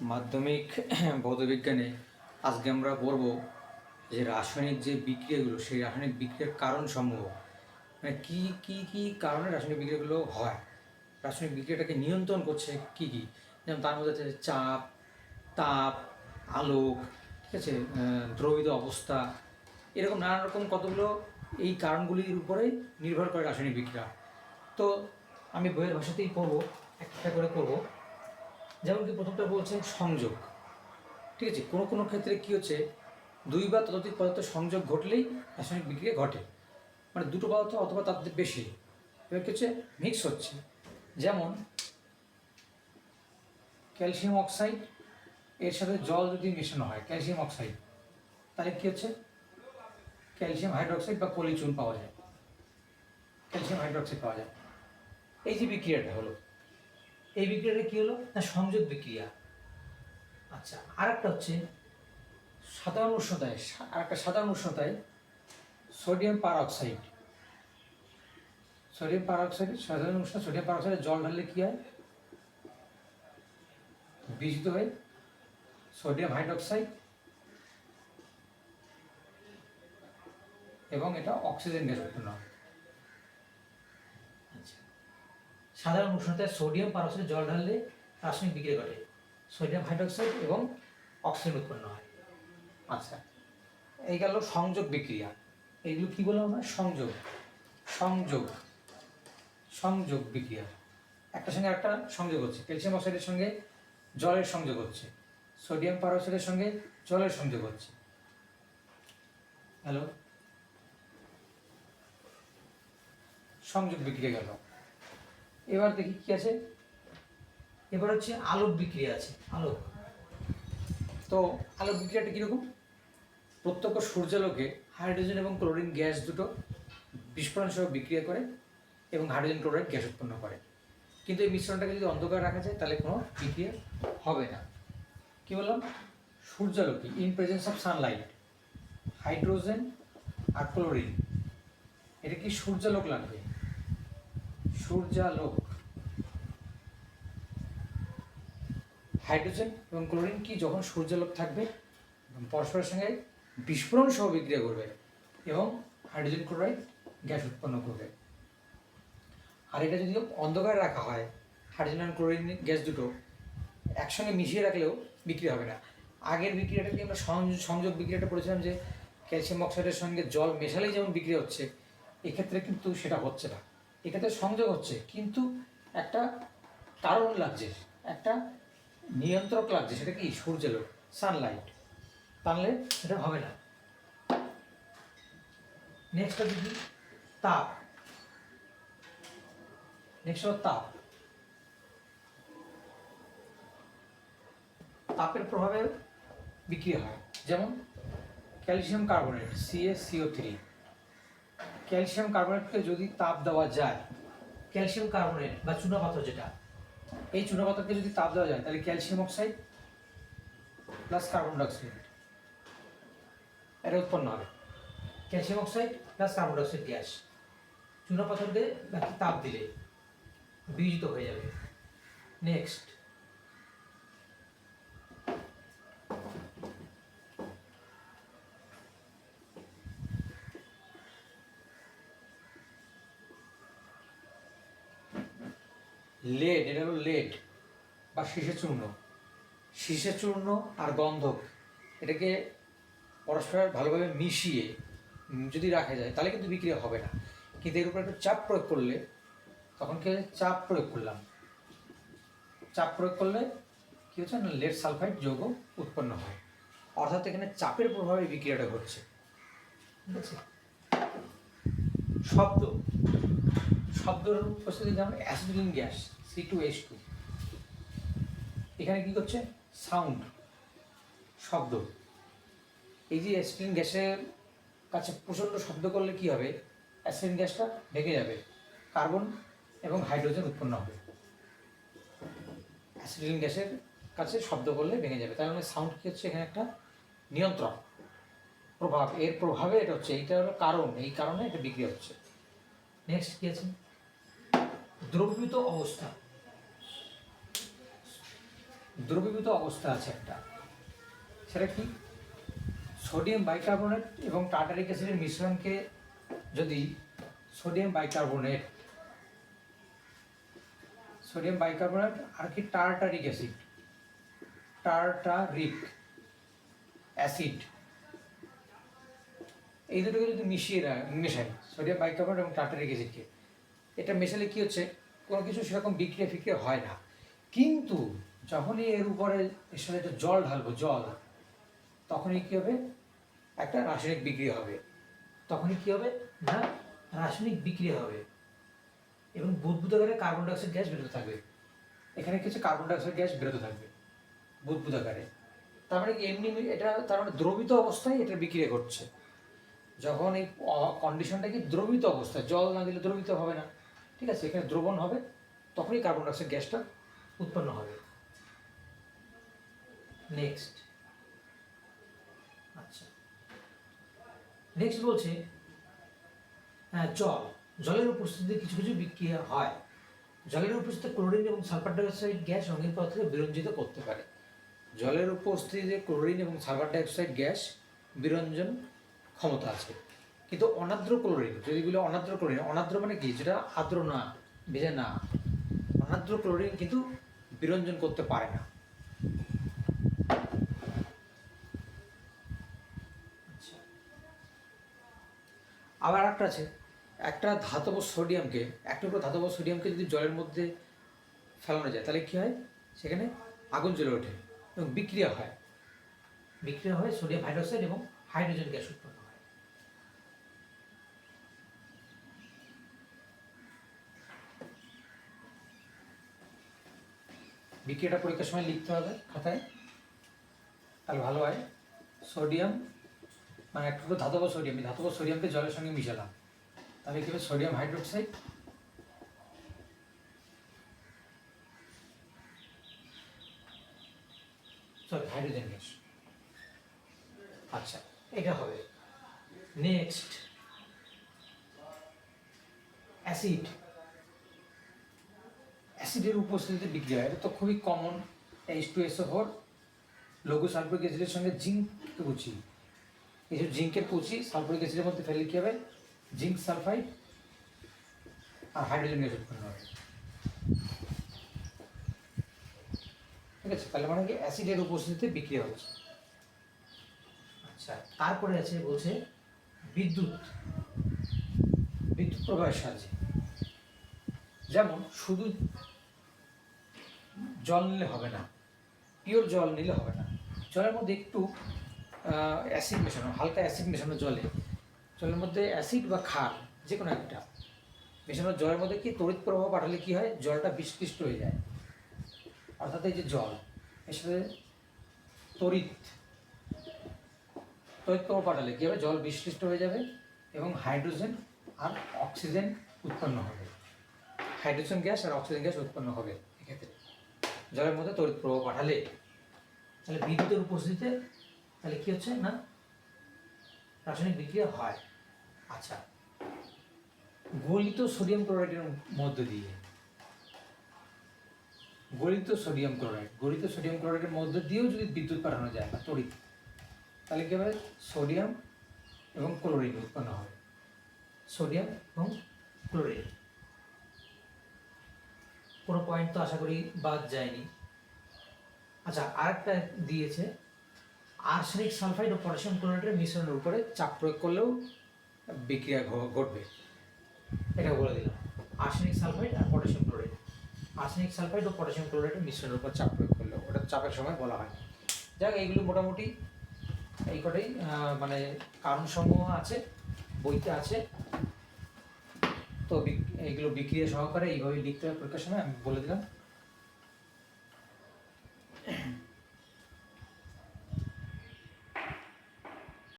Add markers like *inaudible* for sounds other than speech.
মাধ্যমিক *clears throat* ভৌতবিজ্ঞানে আজকে আমরা পড়ব যে রাসায়নিক যে বিক্রিয়াগুলো, সেই রাসায়নিক বিক্রিয়ার কারণ সমূহ। মানে কী কী কী কারণে রাসায়নিক বিক্রিয়াগুলো হয়? রাসায়নিক বিক্রিয়াটাকে নিয়ন্ত্রণ করছে কী কী? যেমন তার মধ্যে চাপ, তাপ, আলোক, ঠিক আছে? দ্রবিত অবস্থা। এরকম নানা রকম কতগুলো এই কারণগুলির উপরে নির্ভর করে রাসায়নিক বিক্রিয়া। তো আমি বইয়ের ভাষাতেই পড়ব, একটা করে করব যেমন কি প্রথমটা বলছেন সংযোগ। ঠিক আছে? কোনো কোনো ক্ষেত্রে কি হচ্ছে? দুই বা ততোধিক পদার্থ সংযোগ ঘটলেই রাসায়নিক বিক্রিয়া ঘটে। মানে দুটো পদার্থ অথবা তার বেশি। এবার কি হচ্ছে? মিক্স হচ্ছে। যেমন ক্যালসিয়াম অক্সাইড এর সাথে জল যদি মেশানো হয় ক্যালসিয়াম অক্সাইড তাহলে কি হচ্ছে? ক্যালসিয়াম হাইড্রোক্সাইড বা পলিচুন পাওয়া যায়। ক্যালসিয়াম হাইড্রোক্সাইড পাওয়া যায়। এই যে বিক্রিয়াটা হলো। এই বিক্রিয়াটা কি হলো? না, সংযোগ বিক্রিয়া। আচ্ছা আর একটা হচ্ছে সাধারণ উষ্ণতায় আর একটা সাধারণ উষ্ণতায় সোডিয়াম পারঅক্সাইড। সোডিয়াম পারঅক্সাইড, সাধারণ উষ্ণতা, সোডিয়াম পারঅক্সাইডে জল ঢাললে কি হয়? বিজিত হয়। সোডিয়াম হাইড্রোক্সাইড এবং এটা অক্সিজেন গ্যাস উৎপন্ন হয় আচ্ছা সাধারণ উষ্ণতায় সোডিয়াম পারক্সাইড জল ঢাললে রাসায়নিক বিক্রিয়া ঘটে। সোডিয়াম হাইড্রোক্সাইড এবং অক্সিজেন উৎপন্ন হয়। আচ্ছা এই গেল সংযোগ বিক্রিয়া। এইগুলো কি বললাম আমরা? সংযোগ। সংযোগ। সংযোগ বিক্রিয়া। একটা সঙ্গে একটা সংযোগ হচ্ছে। ক্যালসিয়াম অক্সাইডের সঙ্গে জলের সংযোগ হচ্ছে। সোডিয়াম পারক্সাইডের সঙ্গে জলের সংযোগ হচ্ছে। হ্যালো? সংযোগ বিক্রিয়া গেল। এবার দেখি কি আছে। এবার হচ্ছে আলোক বিক্রিয়া আছে, আলোক। তো আলোক বিক্রিয়াটা কীরকম? প্রত্যক্ষ সূর্যালোকে হাইড্রোজেন এবং ক্লোরিন গ্যাস দুটো বিস্ফোরণ সহ বিক্রিয়া করে এবং হাইড্রোজেন ক্লোরাইড গ্যাস উৎপন্ন করে। কিন্তু এই মিশ্রণটাকে যদি অন্ধকার রাখা যায়, তাহলে কোনো বিক্রিয়া হবে না। কি বললাম? সূর্যালোকে in presence of sunlight hydrogen R chlorine এটা কি সূর্যালোক লাগবে? সূর্যালোক। হাইড্রোজেন এবং ক্লোরিন কি যখন সূর্যালোক থাকবে পরস্পরের সঙ্গে বিস্ফোরণ সহ বিক্রিয়া করবে এবং হাইড্রোজেন ক্লোরাইড গ্যাস উৎপন্ন করবে। আর এটা যদি অন্ধকারে রাখা হয়, হাইড্রোজেন আর ক্লোরিন গ্যাস দুটো একসঙ্গে মিশিয়ে রাখলেও বিক্রি হবে না। আগের বিক্রিয়াটা কি আমরা সংযোগ- বিক্রিয়াটা করেছিলাম যে ক্যালসিয়াম অক্সাইডের সঙ্গে জল মেশালেই যেমন বিক্রিয়া হচ্ছে, এক্ষেত্রে কিন্তু সেটা হচ্ছে না। এক্ষেত্রে সংযোগ হচ্ছে, কিন্তু একটা কারণ লাগছে, একটা নিয়ন্ত্রক লাগছে, সেটা কি? সূর্যালোক সানলাইট টানলে সেটা হবে না। নেক্সট দেখি তাপ। নেক্সট তাপ। তাপের প্রভাবে বিক্রিয়া হয়, যেমন calcium carbonate CACO three calcium কার্বনেটকে যদি তাপ দেওয়া যায়, ক্যালসিয়াম কার্বনেট বা চুনাপাথর যেটা, এই চুনাপাথরকে যদি তাপ দেওয়া যায়, তাহলে calcium oxide plus carbon dioxide এটা উৎপন্ন হবে। Calcium oxide plus carbon dioxide gas চুনাপাথরকে বাকি তাপ দিলে, বিয়োজিত হয়ে যাবে। নেক্সট লেড, এটা হলো লেড বা চূর্ণ। চূর্ণ আর গন্ধক এটাকে পরস্পর ভালোভাবে মিশিয়ে যদি রাখা যায়, তাহলে কিন্তু বিক্রিয়া হবে না। কিন্তু এর উপর একটু চাপ প্রয়োগ করলে, তখন কি? চাপ প্রয়োগ করলাম। চাপ প্রয়োগ করলে কি হচ্ছে? না, লেড সালফাইড যৌগ উৎপন্ন হয়। অর্থাৎ এখানে চাপের প্রভাবে বিক্রিয়াটা ঘটছে। ঠিক আছে? শব্দ শব্দের উপস্থিতি যেমন acetylene gas C two H two এখানে কি করছে? সাউন্ড, শব্দ। এই যে অ্যাসিডিন গ্যাসের কাছে প্রচণ্ড শব্দ করলে কি হবে? অ্যাসিডিন গ্যাসটা ভেঙে যাবে, কার্বন এবং হাইড্রোজেন উৎপন্ন হবে। অ্যাসিডিন গ্যাসের কাছে শব্দ করলে ভেঙে যাবে। তার মানে সাউন্ড কি হচ্ছে? এখানে একটা নিয়ন্ত্রণ প্রভাব। এর প্রভাবে এটা হচ্ছে, এইটা হলো কারণ। এই কারণে এটা বিক্রি হচ্ছে। নেক্সট কি আছে? দ্রবীভূত অবস্থা। দ্রবীভূত অবস্থা আছে একটা। সেটা কি? সোডিয়াম বাইকার্বনেট এবং টার্টারিক অ্যাসিডের মিশ্রণকে যদি সোডিয়াম বাইকার্বনেট সোডিয়াম বাইকার্বনেট আর কি টার্টারিক অ্যাসিড টার্টারিক অ্যাসিড, এই দুটোকে যদি মিশিয়ে মেশাই, সোডিয়াম বাইকার্বনেট এবং টার্টারিক অ্যাসিডকে এটা মেশালে কি হচ্ছে? কোনো কিছু সেরকম বিক্রিয়া ফিক্রিয়া হয় না। কিন্তু যখনই এর উপরে এর সাথে একটা জল ঢালবো, জল, তখনই কি হবে? একটা রাসায়নিক বিক্রিয়া হবে। তখনই কি হবে? না, রাসায়নিক বিক্রিয়া হবে। এবং বুদবুদ আকারে কার্বন ডাইঅক্সাইড গ্যাস বেরোতে থাকবে। এখানে কিছু কার্বন ডাইঅক্সাইড গ্যাস বেরোতে থাকবে বুদবুদ আকারে। তার মানে এমনি এটা তার মানে দ্রবিত অবস্থায় এটা বিক্রিয়া ঘটছে যখন এই কন্ডিশনটা কি দ্রবিত অবস্থায়? জল না দিলে দ্রবিত হবে না। ঠিক আছে, এখানে দ্রবণ হবে, তখনই কার্বন ডাইঅক্সাইড গ্যাসটা উৎপন্ন হবে। নেক্সট আচ্ছা। নেক্সট বলছে হ্যাঁ জল। জলের উপস্থিতিতে কিছু কিছু বিক্রিয়া হয়। জলের উপস্থিতিতে ক্লোরিন এবং সালফার ডাইঅক্সাইড গ্যাস রঙিন পদার্থকে বিরঞ্জিত করতে পারে। জলের উপস্থিতিতে ক্লোরিন এবং সালফার ডাইঅক্সাইড গ্যাস বিরঞ্জন ক্ষমতা আছে। কিন্তু অনাদ্র ক্লোরিন যদি বলি অনাদ্র ক্লোরিন অনাদ্র মানে কি? যেটা আর্দ্র না, ভেজা না। অনাদ্র ক্লোরিন কিন্তু বিরঞ্জন করতে পারে না। আচ্ছা। আবার একটা আছে। একটা ধাতব সোডিয়ামকে একটা উপর ধাতব সোডিয়ামকে যদি জলের মধ্যে ফেলানো যায়, তাহলে কী হয়? সেখানে আগুন জ্বলে ওঠে এবং বিক্রিয়া হয়। বিক্রিয়া হয় সোডিয়াম হাইড্রোক্সাইড এবং হাইড্রোজেন গ্যাস উৎপন্ন হয় বিক্রিয়াটা পরীক্ষার সময় লিখতে হবে খাতায়। তাহলে ভালো হয়। সোডিয়াম মানে একটু ধাতব সোডিয়াম ধাতব সোডিয়ামকে জলের সঙ্গে মিশালাম। তাহলে কি হবে? Sodium hydroxide. Sorry, hydrogen gas. আচ্ছা এটা হবে। Next, acid. অ্যাসিডের উপস্থিতিতে বিক্রিয়া এটা তো খুবই common H two SO four লঘু সালফিক অ্যাসিডের সঙ্গে জিঙ্ক কুচি এই যে জিঙ্কের কুচি সালফিক অ্যাসিডের মধ্যে ফেলে কী হবে? জিঙ্ক সালফাইড আর হাইড্রোজেন গ্যাস উৎপন্ন হবে। ঠিক আছে, তাহলে মানে কি অ্যাসিডের উপস্থিতিতে বিক্রিয়া হচ্ছে। আচ্ছা তারপরে আছে বলছে বিদ্যুৎ। বিদ্যুৎ প্রবাহের সাহায্যে। যেমন শুধু জল নিলে হবে না। পিওর জল নিলে হবে না। জলের মধ্যে একটু অ্যাসিড মেশানো, হালকা অ্যাসিড মেশানো জলে। জলের মধ্যে অ্যাসিড বা খার যে কোনো একটা। মেশানো জলের মধ্যে কি তড়িৎ প্রবাহ পাঠালে কি হয়? জলটা বিস্কৃষ্ট হয়ে যায়। অর্থাৎ এই যে জল, এর সাথে তড়িৎ তড়িৎ প্রবাহ পাঠালে কী হবে? জল বিস্কৃষ্ট হয়ে যাবে এবং হাইড্রোজেন আর অক্সিজেন উৎপন্ন হবে। হাইড্রোজেন গ্যাস আর অক্সিজেন গ্যাস উৎপন্ন হবে এক্ষেত্রে। জলের মধ্যে তড়িৎ প্রবাহ পাঠালে, তাহলে বিদ্যুতের উপস্থিতিতে তাহলে কি হচ্ছে না? রাসায়নিক বিক্রিয়া হয়। আচ্ছা গলিত সোডিয়াম ক্লোরাইডের মধ্য দিয়ে, গলিত সোডিয়াম ক্লোরাইড, গলিত সোডিয়াম ক্লোরাইডের মধ্য দিয়েও যদি বিদ্যুৎ পাঠানো যায় বা তড়িৎ, তাহলে কি হবে? সোডিয়াম এবং ক্লোরিন উৎপন্ন হবে। সোডিয়াম এবং ক্লোরিন কোনো পয়েন্ট তো আশা করি বাদ যায়নি। আচ্ছা আরেকটা দিয়েছে। আর্সেনিক সালফাইড ও পটাশিয়াম ক্লোরাইডের মিশ্রণের উপরে চাপ প্রয়োগ করলেও বিক্রিয়া ঘটবে। এটা বলে দিলাম। আর্সেনিক সালফাইড আর পটাশিয়াম ক্লোরাইড। আর্সেনিক সালফাইড ও পটাশিয়াম ক্লোরাইডের মিশ্রণের উপর চাপ প্রয়োগ করলেও ওটা চাপের সময় বলা হয়। যাক, এইগুলো মোটামুটি এই কটাই মানে কারণসমূহ আছে, বইতে আছে। তো এগুলো বিক্রিয়া সহকারে এইভাবে লিখতে হবে পরীক্ষার আমি বলে দিলাম।